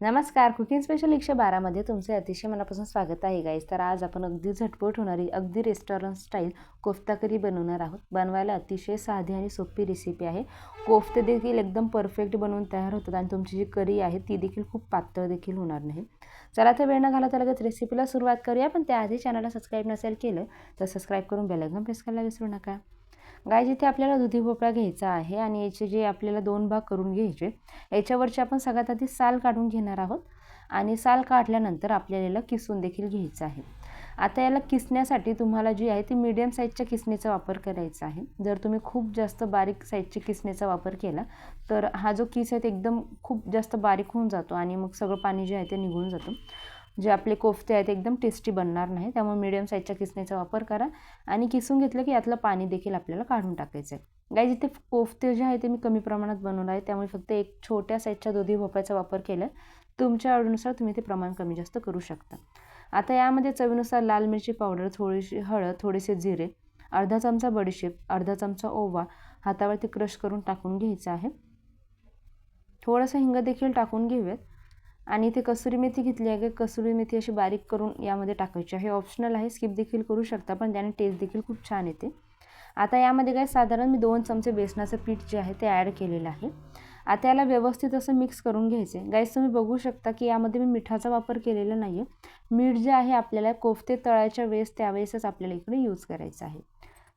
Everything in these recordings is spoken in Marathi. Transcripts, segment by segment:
नमस्कार कुकिंग स्पेशल एकशे बारामध्ये तुमचे अतिशय मनापासून स्वागत आहे गाईज तर आज आपण अगदी झटपट होणारी अगदी रेस्टॉरंट स्टाईल कोफ्ता करी बनवणार आहोत. बनवायला अतिशय साधी आणि सोपी रेसिपी आहे. कोफ्ते देखील एकदम परफेक्ट बनवून तयार होतात आणि तुमची जी करी आहे ती देखील खूप पातळ देखील होणार नाही. चला तर वेळ न घाला तर लगेच रेसिपीला सुरुवात करूया. पण त्याआधी चॅनलला सबस्क्राईब नसेल केलं तर सबस्क्राईब करून बेलायकन प्रेस करायला विसरू नका. गाय जिथे आपल्याला दुधी भोपळा घ्यायचा आहे आणि याचे जे आपल्याला दोन भाग करून घ्यायचे याच्यावरचे आपण सगळ्यात आधी साल काढून घेणार आहोत आणि साल काढल्यानंतर आपल्याला याला किसून देखील घ्यायचं आहे. आता याला किसण्यासाठी तुम्हाला जी आहे ती मीडियम साईजच्या किसणीचा वापर करायचा आहे. जर तुम्ही खूप जास्त बारीक साईजच्या किसणीचा वापर केला तर हा जो किस आहे ते एकदम खूप जास्त बारीक होऊन जातो आणि मग सगळं पाणी जे आहे ते निघून जातं. जे आपले कोफ्ते आहेत एकदम टेस्टी बनणार नाही. त्यामुळे मिडियम साईजच्या किसणीचा वापर करा आणि किसून घेतलं की यातलं पाणी देखील आपल्याला काढून टाकायचं आहे गाई जिथे कोफ्ते जे आहे ते मी कमी प्रमाणात बनवलं आहे. त्यामुळे फक्त एक छोट्या साईजच्या दुधी भोपळ्याचा वापर केला. तुमच्या आवडीनुसार तुम्ही ते प्रमाण कमी जास्त करू शकता. आता यामध्ये चवीनुसार लाल मिरची पावडर थोडीशी हळद थोडेसे जिरे अर्धा चमचा बडीशेप अर्धा चमचा ओवा हातावरती क्रश करून टाकून घ्यायचं आहे. थोडंसं हिंग देखील टाकून घेऊयात. आणि इथे कसुरी मेथी घेतली आहे. की कसुरी मेथी अशी बारीक करून यामध्ये टाकायची आहे. ऑप्शनल आहे. स्किप देखील करू शकता पण त्याने टेस्ट देखील खूप छान येते. आता यामध्ये काय साधारण मी दोन चमचे बेसनाचं पीठ जे आहे ते ॲड केलेलं आहे. आता याला व्यवस्थित असं मिक्स करून घ्यायचे. गाईस तुम्ही बघू शकता की यामध्ये मी मिठाचा वापर केलेला नाही आहे मीठ जे आहे आपल्याला कोफते तळायच्या वेळेस त्यावेळेसच आपल्याला इकडे यूज करायचं आहे.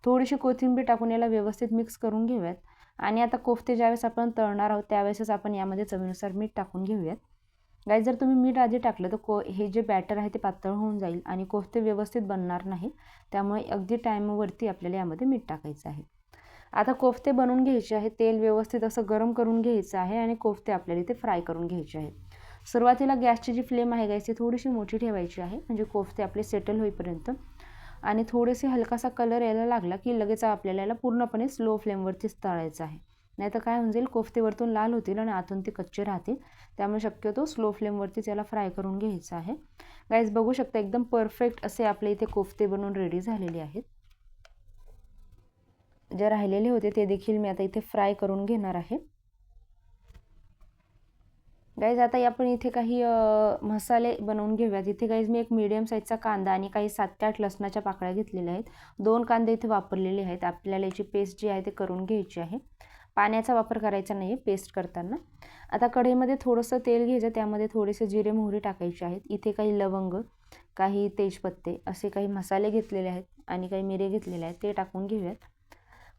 थोडीशी कोथिंबीर टाकून याला व्यवस्थित मिक्स करून घेऊयात. आणि आता कोफते ज्यावेळेस आपण तळणार आहोत त्यावेळेसच आपण यामध्ये चवीनुसार मीठ टाकून घेऊयात. गाई जर तुम्ही मीठ आधी टाकलं तर को हे जे बॅटर आहे ते पातळ होऊन जाईल आणि कोफ्ते व्यवस्थित बनणार नाही. त्यामुळे अगदी टाईमवरती आपल्याला यामध्ये मीठ टाकायचं आहे. आता कोफ्ते बनवून घ्यायचे आहे तेल व्यवस्थित असं गरम करून घ्यायचं आहे आणि कोफ्ते आपल्याला इथे फ्राय करून घ्यायचे आहेत. सुरुवातीला गॅसची जी फ्लेम आहे गॅसची थोडीशी मोठी ठेवायची आहे म्हणजे कोफ्ते आपले सेटल होईपर्यंत. आणि थोडेसे हलकासा कलर यायला लागला की लगेच आपल्याला याला पूर्णपणे स्लो फ्लेमवरतीच तळायचं आहे. नाही तर काय होऊन जाईल कोफ्तेवरतून लाल होतील आणि आतून ते कच्चे राहतील. त्यामुळे शक्यतो स्लो फ्लेमवरतीच याला फ्राय करून घ्यायचं आहे. गाईज बघू शकता एकदम परफेक्ट असे आपले इथे कोफ्ते बनवून रेडी झालेले आहेत. जे राहिलेले होते ते देखील मी आता इथे फ्राय करून घेणार आहे. गाईज आता आपण इथे काही मसाले बनवून घेऊयात. इथे गाईज मी एक मीडियम साईजचा कांदा आणि काही सात ते आठ लसणाच्या पाकळ्या घेतलेल्या आहेत. दोन कांदे इथे वापरलेले आहेत. आपल्याला याची पेस्ट जी आहे ते करून घ्यायची आहे. पाण्याचा वापर करायचा नाही आहे पेस्ट करताना. आता कढईमध्ये थोडंसं तेल घ्यायचं त्यामध्ये थोडेसे जिरे मोहरी टाकायचे आहेत. इथे काही लवंग काही तेजपत्ते असे काही मसाले घेतलेले आहेत आणि काही मिरे घेतलेले आहेत ते टाकून घेऊयात.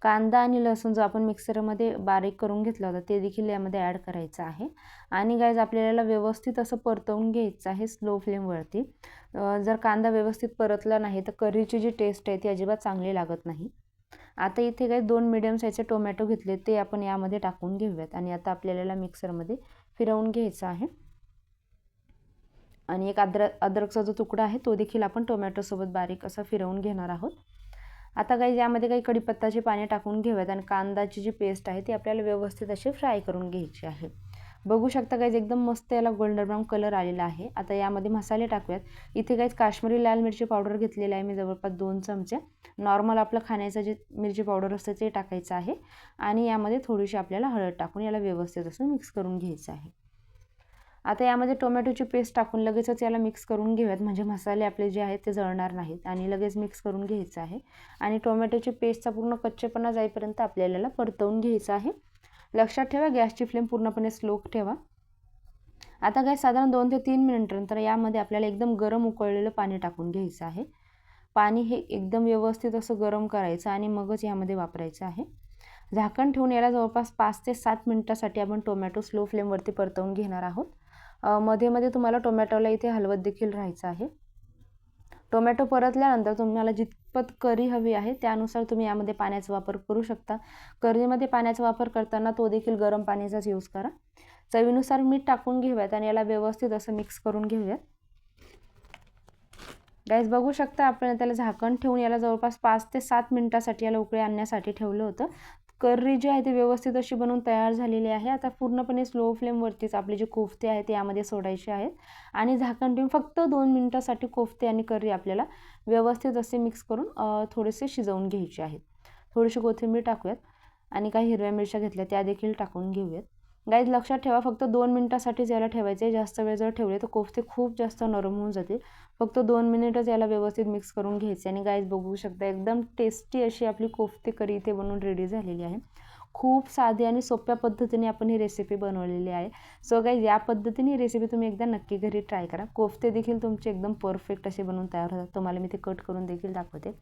कांदा आणि लसूण जो आपण मिक्सरमध्ये बारीक करून घेतला होता ते देखील यामध्ये ॲड करायचं आहे. आणि गायज आपल्याला व्यवस्थित असं परतवून घ्यायचं आहे स्लो फ्लेमवरती जर कांदा व्यवस्थित परतला नाही तर करीची जी टेस्ट आहे ती अजिबात चांगली लागत नाही. आता इथे काही दोन मिडियम साईजचे टोमॅटो घेतले ते आपण यामध्ये टाकून घेऊयात. आणि आता आपल्याला मिक्सरमध्ये फिरवून घ्यायचं आहे. आणि एक अद्रक अद्रकचा जो तुकडा आहे तो देखील आपण टोमॅटोसोबत बारीक असा फिरवून घेणार आहोत. आता काही यामध्ये काही कडीपत्ताचे पाणी टाकून घेऊयात. आणि कांदाची जी पेस्ट आहे ती आपल्याला व्यवस्थित अशी फ्राय करून घ्यायची आहे. बघू शकता काहीच एकदम मस्त याला गोल्डन ब्राऊन कलर आलेला आहे. आता यामध्ये मसाले टाकूयात. इथे काहीच काश्मीरी लाल मिरची पावडर घेतलेली आहे मी जवळपास दोन चमचे. नॉर्मल आपलं खाण्याचं जे मिरची पावडर असतं ते टाकायचं आहे. आणि यामध्ये थोडीशी आपल्याला हळद टाकून याला व्यवस्थित असं मिक्स करून घ्यायचं आहे. आता यामध्ये टोमॅटोची पेस्ट टाकून लगेचच याला मिक्स करून घेऊयात. म्हणजे मसाले आपले जे आहेत ते जळणार नाहीत आणि लगेच मिक्स करून घ्यायचं आहे. आणि टोमॅटोची पेस्टचा पूर्ण कच्चेपणा जाईपर्यंत आपल्याला परतवून घ्यायचं आहे. लक्षात ठेवा गॅसची फ्लेम पूर्णपणे स्लो ठेवा. आता गॅस साधारण दोन ते तीन मिनिटानंतर यामध्ये आपल्याला एकदम गरम उकळलेलं पाणी टाकून घ्यायचं आहे. पाणी हे एकदम व्यवस्थित असं गरम करायचं आणि मगच यामध्ये वापरायचं आहे. झाकण ठेवून याला जवळपास पाच ते सात मिनटासाठी आपण टोमॅटो स्लो फ्लेमवरती परतवून घेणार आहोत. मध्ये मध्ये तुम्हाला टोमॅटोला इथे हलवत देखील राहायचं आहे. टोमॅटो परतल्यानंतर तुम्हाला जितपत करी हवी आहे त्यानुसार तुम्ही यामध्ये पाण्याचा वापर करू शकता. करीमध्ये पाण्याचा वापर करताना तो देखील गरम पाण्याचाच यूज करा. चवीनुसार मीठ टाकून घेऊयात आणि याला व्यवस्थित असं मिक्स करून घेऊयात. गॅस बघू शकता आपण त्याला झाकण ठेवून याला जवळपास पाच ते सात मिनटासाठी याला उकळी आणण्यासाठी ठेवलं होतं. कर्री जी आहे ती व्यवस्थित अशी बनवून तयार झालेली आहे. आता पूर्णपणे स्लो फ्लेमवरतीच आपले जे कोफ्ते आहेत ते यामध्ये सोडायचे आहेत. आणि झाकण देऊन फक्त दोन मिनटासाठी कोफ्ते आणि कर्री आपल्याला व्यवस्थित असे मिक्स करून थोडेसे शिजवून घ्यायचे आहेत. थोडीशी कोथिंबीर टाकूयात आणि काही हिरव्या मिरच्या घेतल्या त्या देखील टाकून घेऊयात. गाईज लक्षात ठेवा फक्त दोन मिनटासाठीच याला ठेवायचे जास्त वेळ जर ठेवले तर कोफ्ते खूप जास्त नरम होऊन जातील. फक्त दोन मिनिटच याला व्यवस्थित मिक्स करून घ्यायचे. आणि गाईज बघू शकता एकदम टेस्टी अशी आपली कोफ्ते करी इथे बनवून रेडी झालेली आहे. खूप साधी आणि सोप्या पद्धतीने आपण ही रेसिपी बनवलेली आहे. सो काय या पद्धतीने ही रेसिपी तुम्ही एकदा नक्की घरी ट्राय करा. कोफ्ते देखील तुमचे एकदम परफेक्ट असे बनवून तयार होतात. तुम्हाला मी ते कट करून देखील दाखवते.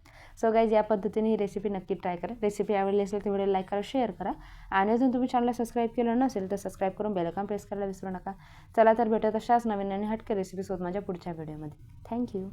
सो गाईज या पद्धतीने ही रेसिपी नक्की ट्राय करा. रेसिपी आवडली असेल तेवढे लाईक करा शेअर करा. आणि अजून तुम्ही चॅनलला सबस्क्राईब केलं नसेल तर सबस्क्राईब करून बेलकॉन प्रेस करायला विसरू नका. चला तर भेटत अशाच नवीन आणि हटके रेसिपीसोबत माझ्या पुढच्या व्हिडिओमध्ये थँक्यू